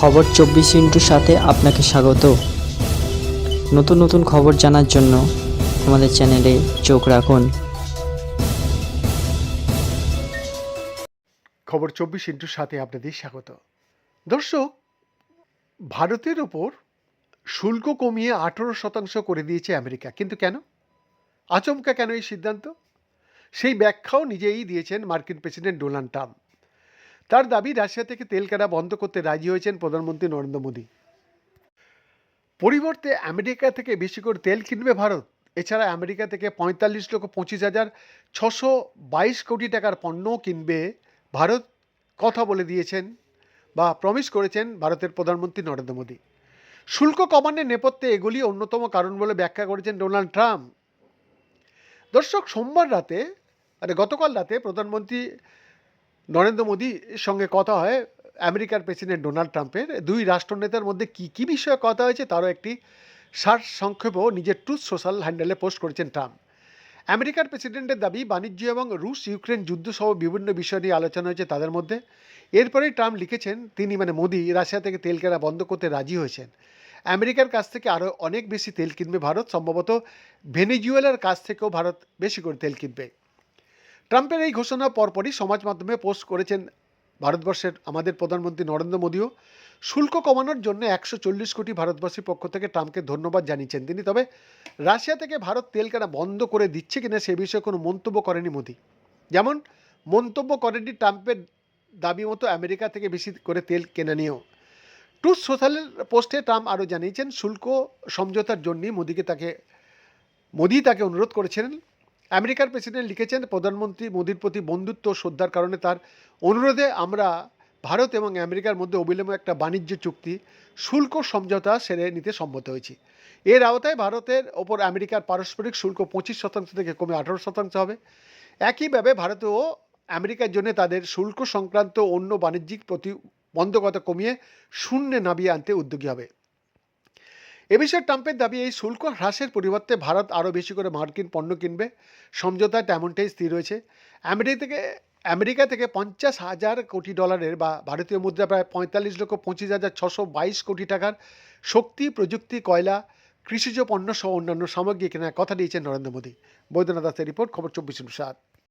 খবর চব্বিশ ইন্টুর সাথে আপনাকে স্বাগত। নতুন নতুন খবর জানার জন্য আমাদের চ্যানেলে চোখ রাখুন। খবর চব্বিশ ইন্টুর সাথে আপনাদের স্বাগত। দর্শক, ভারতের ওপর শুল্ক কমিয়ে আঠেরো শতাংশ করে দিয়েছে আমেরিকা। কিন্তু কেন? আচমকা কেন এই সিদ্ধান্ত? সেই ব্যাখ্যাও নিজেই দিয়েছেন মার্কিন প্রেসিডেন্ট ডোনাল্ড ট্রাম্প। তার দাবি, রাশিয়া থেকে তেল কেনা বন্ধ করতে রাজি হয়েছেন প্রধানমন্ত্রী নরেন্দ্র মোদী। পরিবর্তে আমেরিকা থেকে বেশি করে তেল কিনবে ভারত। এছাড়া আমেরিকা থেকে পঁয়তাল্লিশ লক্ষ পঁচিশ হাজার ছশো বাইশ কোটি টাকার পণ্য কিনবে ভারত, কথা বলে দিয়েছেন বা প্রমিস করেছেন ভারতের প্রধানমন্ত্রী নরেন্দ্র মোদী। শুল্ক কমানোর নেপথ্যে এগুলি অন্যতম কারণ বলে ব্যাখ্যা করেছেন ডোনাল্ড ট্রাম্প। দর্শক, সোমবার রাতে মানে গতকাল রাতে প্রধানমন্ত্রী নরেন্দ্র মোদীর সঙ্গে কথা হয় আমেরিকার প্রেসিডেন্ট ডোনাল্ড ট্রাম্পের। দুই রাষ্ট্রনেতার মধ্যে কী কী বিষয়ে কথা হয়েছে তারও একটি সার সংক্ষেপও নিজের ট্রুথ সোশ্যাল হ্যান্ডেলে পোস্ট করেছেন ট্রাম্প। আমেরিকার প্রেসিডেন্টের দাবি, বাণিজ্য এবং রুশ ইউক্রেন যুদ্ধ সহ বিভিন্ন বিষয় নিয়ে আলোচনা হয়েছে তাদের মধ্যে। এরপরেই ট্রাম্প লিখেছেন, তিনি মানে মোদী রাশিয়া থেকে তেল কেনা বন্ধ করতে রাজি হয়েছেন। আমেরিকার কাছ থেকে আরও অনেক বেশি তেল কিনবে ভারত, সম্ভবত ভেনিজুয়েলার কাছ থেকেও ভারত বেশি করে তেল কিনবে। ট্রাম্পের এই ঘোষণা পরপরই সমাজ মাধ্যমে পোস্ট করেছেন ভারতবর্ষের আমাদের প্রধানমন্ত্রী নরেন্দ্র মোদীও। শুল্ক কমানোর জন্য একশো চল্লিশ কোটি ভারতবাসীর পক্ষ থেকে ট্রাম্পকে ধন্যবাদ জানিয়েছেন তিনি। তবে রাশিয়া থেকে ভারত তেল কেনা বন্ধ করে দিচ্ছে কিনা সে বিষয়ে কোনো মন্তব্য করেনি মোদী। যেমন, মন্তব্য করেনি ট্রাম্পের দাবি মতো আমেরিকা থেকে বেশি করে তেল কেনা নিয়েও। ট্রুথ সোশ্যালের পোস্টে ট্রাম্প আরও জানিয়েছেন, শুল্ক সমঝোতার জন্যই মোদীকে তাকে, মোদী তাকে অনুরোধ করেছিলেন আমেরিকার প্রেসিডেন্ট লিখেছেন, প্রধানমন্ত্রী মোদীর প্রতি বন্ধুত্ব শ্রদ্ধার কারণে তার অনুরোধে আমরা ভারত এবং আমেরিকার মধ্যে অবিলম্বে একটা বাণিজ্য চুক্তি, শুল্ক সমঝোতা সেরে নিতে সম্মত হয়েছি। এর আওতায় ভারতের ওপর আমেরিকার পারস্পরিক শুল্ক পঁচিশ শতাংশ থেকে কমে আঠারো শতাংশ হবে। একইভাবে ভারতও আমেরিকার জন্য তাদের শুল্ক সংক্রান্ত অন্য বাণিজ্যিক প্রতিবন্ধকতা কমিয়ে শূন্যে নামিয়ে আনতে উদ্যোগী হবে। এ বিষয়ে ট্রাম্পের দাবি, এই শুল্ক হ্রাসের পরিবর্তে ভারত আরও বেশি করে মার্কিন পণ্য কিনবে। সমঝোতায় তেমনটাই স্থির হয়েছে আমেরিকা থেকে আমেরিকা থেকে পঞ্চাশ হাজার কোটি ডলারের বা ভারতীয় মুদ্রা প্রায় পঁয়তাল্লিশ লক্ষ পঁচিশ হাজার ছশো বাইশ কোটি টাকার শক্তি, প্রযুক্তি, কয়লা, কৃষিজ পণ্য সহ অন্যান্য সামগ্রী কেনার কথা দিয়েছেন নরেন্দ্র মোদী। বৈদ্যনাথ দাসের রিপোর্ট, খবর চব্বিশ সাত।